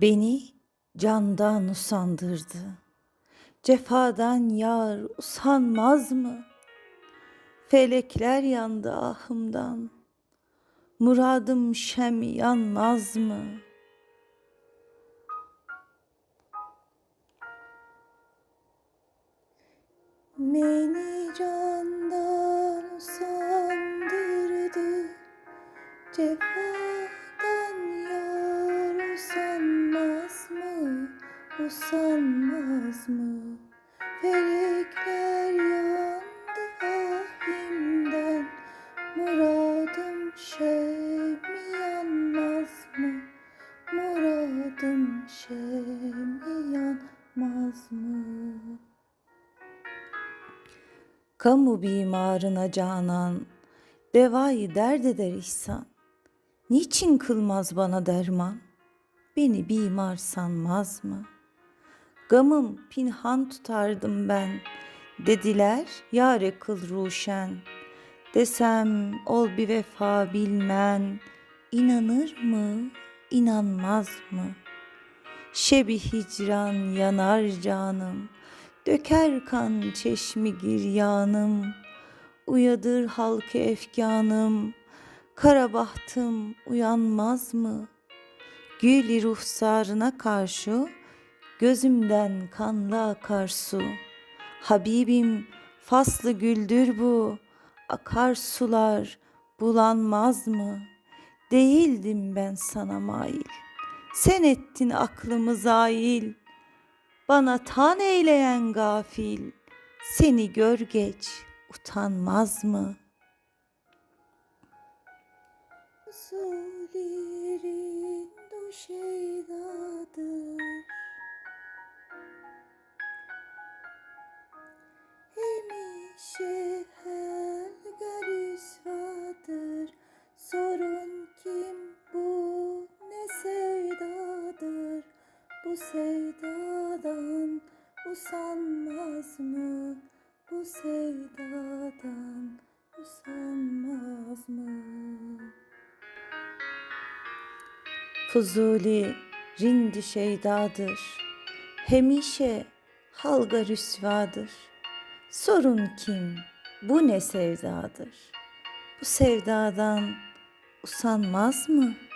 Beni candan usandırdı. Cefadan yar usanmaz mı? Felekler yandı ahımdan. Muradım şem yanmaz mı? Beni candan usandırdı. Cefadan Usanmaz mı? Felekler yandı ahimden Muradım şemi yanmaz mı? Muradım şemi yanmaz mı? Kamu bimarına canan Devayı dert eder ihsan Niçin kılmaz bana derman? Beni bimar sanmaz mı? Gamım pinhan tutardım ben. Dediler yare kıl ruşen. Desem ol bir vefa bilmen. İnanır mı, inanmaz mı? Şebi hicran yanar canım. Döker kan çeşmi giryanım. Uyadır halkı efkanım. Kara bahtım uyanmaz mı? Gül ruhsarına karşı gözümden kanlı akar su. Habibim faslı güldür bu, akar sular bulanmaz mı? Değildim ben sana mail, sen ettin aklımı zail. Bana tan eyleyen gafil, seni gör geç utanmaz mı?'' Usullerin duşeydadır usanmaz mı Bu sevdadan usanmaz mı Fuzuli rindi şeydadır. Hemişe halga rüsvadır. Sorun kim? Bu ne sevdadır? Bu sevdadan usanmaz mı?''